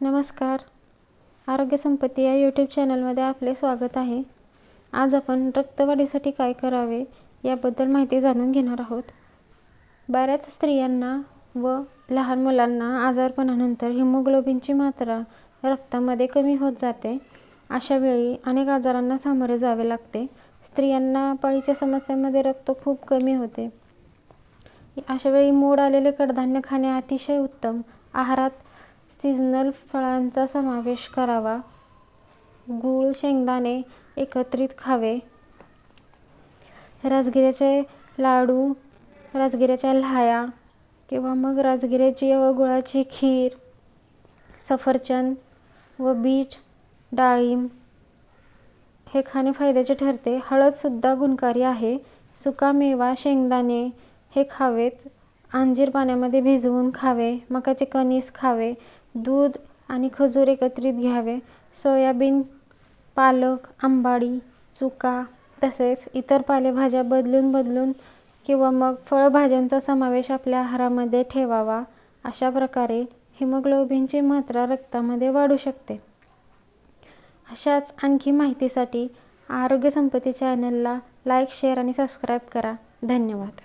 नमस्कार. आरोग्य संपत्ती या यूट्यूब चॅनलमध्ये आपले स्वागत आहे. आज आपण रक्तवाढीसाठी काय करावे याबद्दल माहिती जाणून घेणार आहोत. बऱ्याच स्त्रियांना व लहान मुलांना आजारपणानंतर हिमोग्लोबिनची मात्रा रक्तामध्ये कमी होत जाते. अशा वेळी अनेक आजारांना सामोरे जावे लागते. स्त्रियांना पाळीच्या समस्यांमध्ये रक्त खूप कमी होते. अशा वेळी मोड आलेले कडधान्य खाणे अतिशय उत्तम. आहारात सीझनल फळांचा समावेश करावा. गूळ शेंगदाणे एकत्रित खावे. राजगिऱ्याचे लाडू राजगिऱ्याच्या लाह्या किंवा मग राजगिऱ्याची व गुळाची खीर सफरचंद व बीट डाळिंब हे खाणे फायद्याचे ठरते. हळदसुद्धा गुणकारी आहे. सुकामेवा शेंगदाणे हे खावेत. अंजीर पाण्यामध्ये भिजवून खावे मकाचे कणीस खावे दूध आणि खजूर एकत्रित घ्यावे. सोयाबीन पालक आंबाडी चुका तसेच इतर पालेभाज्या बदलून बदलून किंवा मग फळभाज्यांचा समावेश आपल्या आहारामध्ये ठेवावा. अशा प्रकारे हिमोग्लोबिनची मात्रा रक्तामध्ये वाढू शकते. अशाच आणखी माहितीसाठी आरोग्य संपत्ती चॅनलला लाईक शेअर आणि सबस्क्राईब करा. धन्यवाद.